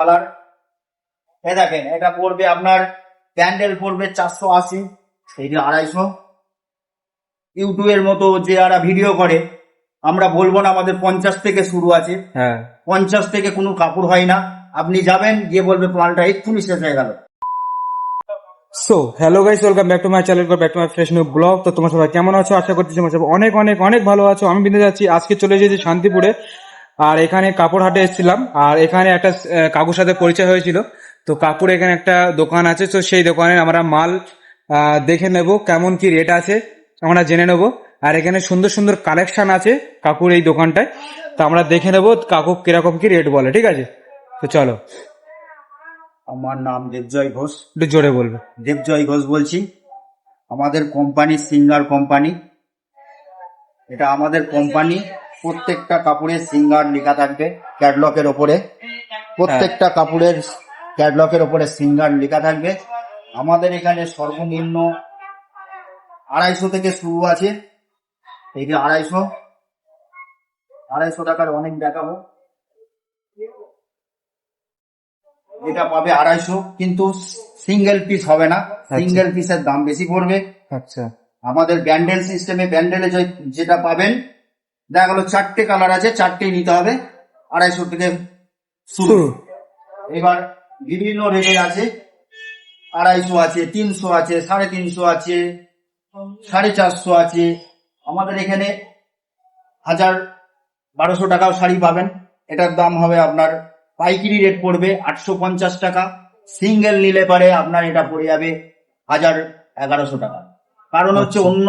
Colour. এ দেখেন এটা পড়বে আপনার প্যান্ডেল পড়বে চারশো আশি এইটা আড়াইশো। ইউটিউবের মতো যে যারা ভিডিও করে আমরা বলব না আমাদের পঞ্চাশ থেকে শুরু আছে। হ্যাঁ। পঞ্চাশ থেকে কোনো কাপড় হয় না। আপনি যাবেন গিয়ে বলবে প্লানটা এক্ষুনি শেষ হয়ে গেল। So hello guys welcome back to my channel back to my fresh new blog তো তোমার সবাই কেমন আছো? আশা করছি তোমার সবাই অনেক অনেক অনেক ভালো আছো। আমি বিন্দু যাচ্ছি। আজকে চলে এসেছি শান্তিপুরে। আর এখানে কাপড় হাটে এসেছিলাম আর এখানে একটা কাকুর সাথে পরিচয় হয়েছিল। তো কাকুর এখানে একটা দোকান আছে তো সেই দোকানে আমরা মাল দেখে নেব কেমন কি রেট আছে আমরা জেনে নেব। আর এখানে সুন্দর সুন্দর কালেকশন আছে কাকুর এই দোকানটায়। তো আমরা দেখে নেব কাকু কীরকম কি রেট বলে ঠিক আছে? তো চলো। আমার নাম দেবজয় ঘোষ। একটু জোরে বলবে। দেবজয় ঘোষ বলছি। আমাদের কোম্পানি সিঙ্গার কোম্পানি এটা আমাদের কোম্পানি প্রত্যেকটা কাপড়ের সিঙ্গার লেখা থাকবে ক্যাটলকের ওপরে। প্রত্যেকটা কাপড়ের ক্যাটলকের ওপরে সিঙ্গার লেখা থাকবে। আমাদের এখানে সর্বনিম্ন আড়াইশো থেকে শুরু আছে। এই যে আড়াইশো আড়াইশো টাকার অনেক দেখাবো। এটা পাবে আড়াইশো কিন্তু সিঙ্গেল পিস হবে না। সিঙ্গেল পিসের দাম বেশি পড়বে। আচ্ছা। আমাদের ব্যান্ডেল সিস্টেমে ব্যান্ডেলে যেটা পাবেন দেখা গেলো চারটে কালার আছে চারটেই নিতে হবে আড়াইশো থেকে শুরু। এবার বিভিন্ন রেটের আছে আড়াইশো আছে তিনশো আছে সাড়ে তিনশো আছে সাড়ে চারশো আছে। আমাদের এখানে হাজার বারোশো টাকাও শাড়ি পাবেন। এটার দাম হবে আপনার পাইকারি রেট পড়বে আটশো পঞ্চাশ টাকা। সিঙ্গেল নিলে পারে আপনার এটা পড়ে যাবে হাজার এগারোশো টাকা। কারণ হচ্ছে অন্য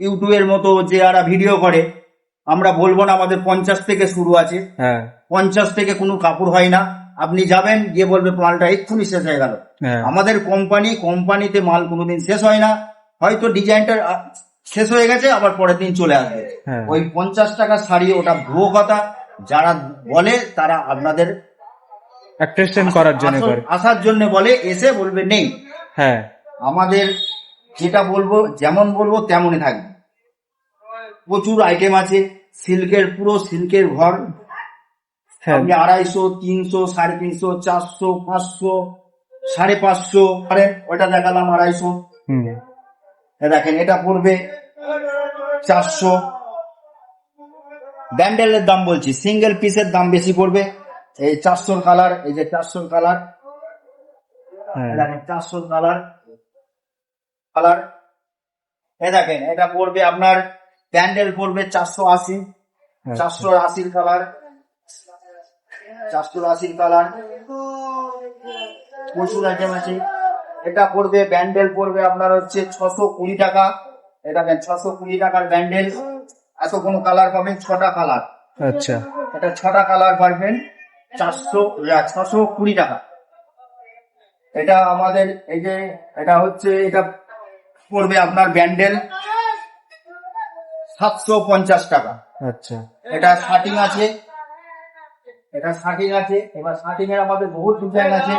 ইউটিউবের মতো যে যারা ভিডিও করে আমরা বলব না আমাদের পঞ্চাশ থেকে শুরু আছে। হ্যাঁ। পঞ্চাশ থেকে কোনো কাপড় হয় না। আপনি যাবেন গিয়ে বলবে মালটা এক্ষুনি শেষ হয়ে গেল। হ্যাঁ। আমাদের কোম্পানি কোম্পানিতে মাল কোনোদিন শেষ হয় না। হয়তো ডিজাইনটা শেষ হয়ে গেছে আবার পরের দিন চলে আসবে। হ্যাঁ। ওই পঞ্চাশ টাকা শাড়ি ওটা ভুয়ো কথা। যারা বলে তারা আপনাদের অ্যাট্রাকশন করার জন্য করে। আসার জন্য বলে এসে বলবে নেই। হ্যাঁ। আমাদের যেটা বলব যেমন বলব তেমনই থাকবে। প্রচুর আইটেম আছে। সিল্কের পুরো সিল্কের ঘর। হ্যাঁ। আপনি আড়াইশো তিনশো সাড়ে তিনশো চারশো পাঁচশো সাড়ে পাঁচশো আরে ওটা দেখালাম আড়াইশো। দেখেন এটা পড়বে চারশো। ব্যান্ডেলের দাম বলছি সিঙ্গেল পিসের দাম বেশি পড়বে। এই চারশোর কালার এই যে চারশোর কালার। হ্যাঁ। দেখেন চারশোর কালার। কালার। এ দেখেন এটা পড়বে আপনার প্যান্ডেল পড়বে চারশো আশি হ্যাঁ। চারশো আশির কালার। চারশো আশির কালার। প্রচুর আইটেম আছে। এটা পড়বে ব্যান্ডেল পড়বে আপনার হচ্ছে ছশো কুড়ি টাকা। এটা ছশো কুড়ি টাকার ব্যান্ডেল। এত কোনো কালার পাবেন ছটা কালার। আচ্ছা। এটা ছটা কালার পাবেন চারশো ছশো কুড়ি টাকা। এটা আমাদের এই যে এটা হচ্ছে এটা পড়বে আপনার ব্যান্ডেল। সাতশো পঞ্চাশ টাকা। আচ্ছা। এটা শার্টিং আছে। এটা শার্টিং আছে। এবার শার্টিং এর আমাদের বহুত ডিজাইন আছে।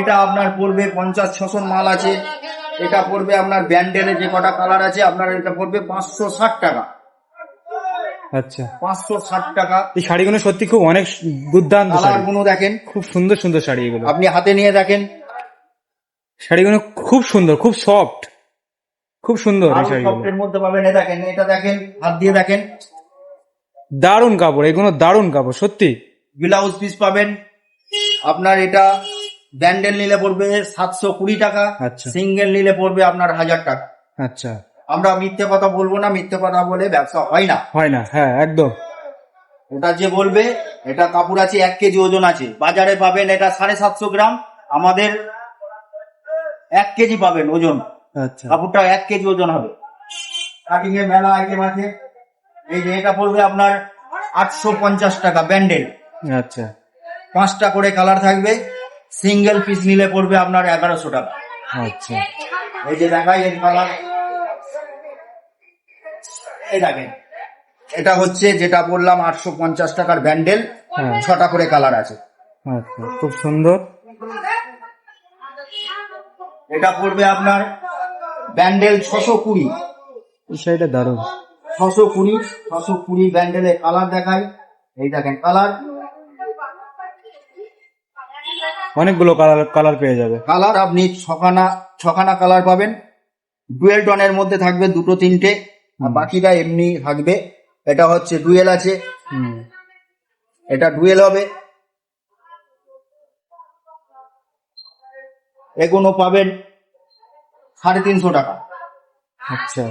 এটা আপনার পড়বে পঞ্চাশ ছশো মাল আছে। এটা পড়বে আপনার ব্যান্ডেলে যে কটা কালার আছে আপনার এটা পড়বে পাঁচশো ষাট টাকা। আচ্ছা। পাঁচশো ষাট টাকা। এই শাড়িগুলো সত্যি খুব অনেক দুর্দান্ত কালার শাড়ি। গুলো দেখেন। খুব সুন্দর সুন্দর শাড়ি এগুলো। আপনি হাতে নিয়ে দেখেন। শাড়িগুলো খুব সুন্দর খুব সফট খুব সুন্দর সফটের মধ্যে পাবেন এ দেখেন এটা দেখেন হাত দিয়ে দেখেন। দারুণ কাপড় এগুলো দারুণ কাপড় সত্যি। ব্লাউজ পিস পাবেন। আপনার এটা ব্যান্ডেল নিলে পড়বে সাতশো কুড়ি টাকা আচ্ছা। সিঙ্গেল নিলে পড়বে আপনার হাজার টাকা। আচ্ছা। আমরা মিথ্যে কথা বলব না মিথ্যে কথা বলে ব্যবসা হয় না। হয় না হ্যাঁ একদম। ওটা যে বলবে এটা কাপড় আছে এক কেজি ওজন আছে। বাজারে পাবেন এটা সাড়ে সাতশো গ্রাম আমাদের এক কেজি পাবেন ওজন। কাপড়টা এক কেজি ওজন হবে। কাটিং এ মেলা আইটেম আছে। এই যে এটা পড়বে আপনার আটশো পঞ্চাশ টাকা ব্যান্ডেল। আচ্ছা। পাঁচটা করে কালার থাকবে। সিঙ্গেল পিস নিলে পড়বে আপনার এগারোশো টাকা। আচ্ছা। এই যে দেখাই এর কালার। এই দেখেন। এটা হচ্ছে যেটা বললাম আটশো পঞ্চাশ টাকার ব্যান্ডেল। হ্যাঁ। ছটা করে কালার আছে। আচ্ছা। খুব সুন্দর। এটা পড়বে আপনার ব্যান্ডেল ছশো কুড়ি। শাড়িটা দারুণ। ছশো কুড়ি ছশো কুড়ি ব্যান্ডেলে কালার দেখাই। এই দেখেন কালার। অনেকগুলো কালার কালার পেয়ে যাবে। কালার আপনি ছখানা ছখানা কালার পাবেন। ডুয়েল টনের মধ্যে থাকবে দুটো তিনটে আর বাকিটা এমনি থাকবে। এটা হচ্ছে ডুয়েল আছে। এটা ডুয়েল হবে। এগুলো পাবেন সাড়ে তিনশো টাকা। আচ্ছা।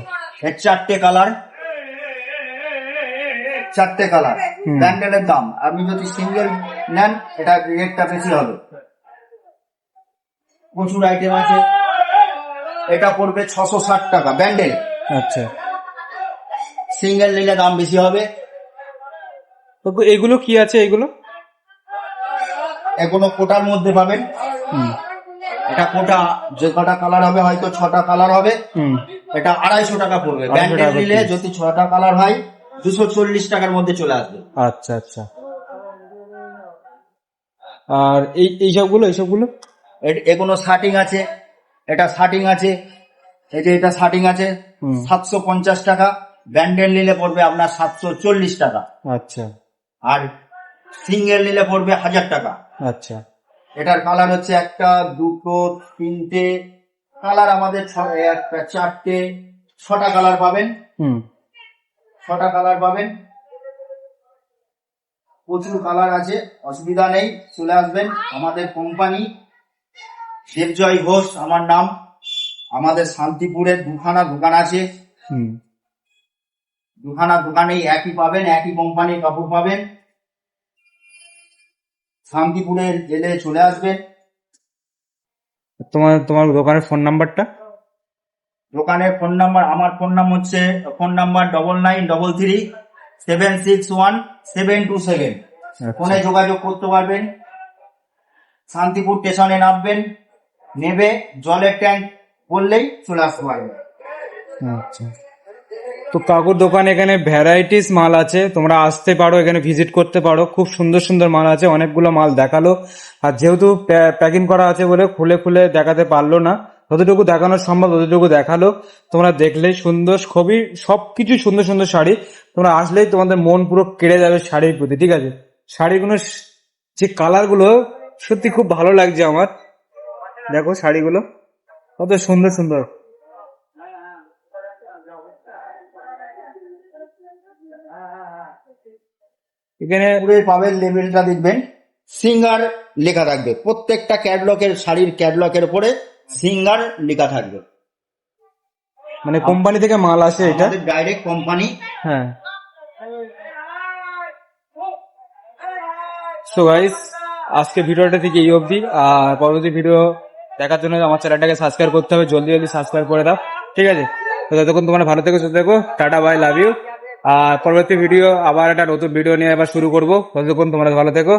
এর চারটে কালার। চারটে কালার। ব্যান্ডেলের দাম। আপনি যদি সিঙ্গেল নেন এটা রেটটা বেশি হবে। প্রচুর আইটেম আছে। এটা পড়বে ছশো ষাট টাকা ব্যান্ডেল। আচ্ছা। সিঙ্গেল নিলে দাম বেশি হবে। এগুলো কি আছে এগুলো? এগুলো কোটার মধ্যে পাবেন। হুম। এটা কোটা যে কটা কালার হবে হয়তো ছটা কালার হবে। এটা আড়াইশো টাকা পড়বে। 250 নিলে যদি ছটা কালার হয় দুশো চল্লিশ টাকার মধ্যে চলে আসবে। আচ্ছা আচ্ছা। আর এই এই সবগুলো এই সবগুলো? এ- এগুলো শার্টিং আছে? এটা শার্টিং আছে। এই যে এটা শার্টিং আছে সাতশো পঞ্চাশ টাকা। ব্যান্ডেল নিলে পড়বে আপনার সাতশো চল্লিশ টাকা। আচ্ছা। আর সিঙ্গেল নিলে পড়বে হাজার টাকা। আচ্ছা। এটার কালার হচ্ছে একটা দুটো তিনটে। কালার আমাদের একটা চারটে। ছটা কালার পাবেন। হুম। ছটা কালার পাবেন। প্রচুর কালার আছে অসুবিধা নেই চলে আসবেন আমাদের কোম্পানি দেবজয় ঘোষ আমার নাম। আমাদের শান্তিপুরে দুখানা দোকান আছে। হুম। দুখানা দোকানেই একই পাবেন একই কোম্পানির কাপড় পাবেন। শান্তিপুরে গেলে চলে আসবেন তোমার তোমার দোকানের ফোন নাম্বারটা দোকানের ফোন নাম্বার আমার ফোন নাম হচ্ছে phone number double nine double three seven six one seven two seven ফোনে যোগাযোগ করতে পারবেন। শান্তিপুর স্টেশনে নামবেন। নেবে জলের ট্যাঙ্ক বললেই চলে আসতে পারবেন। আচ্ছা। তো কাকুর দোকানে এখানে ভ্যারাইটিস মাল আছে। তোমরা আসতে পারো, এখানে ভিজিট করতে পারো। খুব সুন্দর সুন্দর মাল আছে, অনেকগুলো মাল দেখাল। আর যেহেতু প্যাকিং করা আছে বলে খুলে খুলে দেখাতে পারল না, যতটুকু দেখানো সম্ভব ততটুকু দেখাল। তোমরা দেখলেই সুন্দর, খুবই সব সবকিছু সুন্দর সুন্দর শাড়ি। তোমরা আসলেই তোমাদের মন পুরো কেড়ে যাবে শাড়ির প্রতি, ঠিক আছে? শাড়িগুলো যে কালারগুলো সত্যি খুব ভালো লাগছে আমার। দেখো শাড়িগুলো, কত সুন্দর সুন্দর। এখানে পুরে পাবেন লেবেলটা দেখবেন। সিঙ্গার লেখা থাকবে। প্রত্যেকটা ক্যাটলকের শাড়ির ক্যাটলকের উপরে সিঙ্গার লেখা থাকবে। মানে কোম্পানি থেকে মাল আসে এটা? ডাইরেক্ট কোম্পানি হ্যাঁ। সো গাইস আজকে ভিডিওটা থেকে এই অবধি। আর পরবর্তী ভিডিও দেখার জন্য আমার চ্যানেলটাকে সাবস্ক্রাইব করতে হবে। জলদি জলদি সাবস্ক্রাইব করে দাও। ঠিক আছে? তো ততক্ষণ তোমরা ভালো থেকো সুস্থ থেকো। টাটা বাই লাভ ইউ পরবর্তী ভিডিও আবার একটা নতুন ভিডিও নিয়ে আবার শুরু করব। ততক্ষণ তোমরা ভালো থেকো।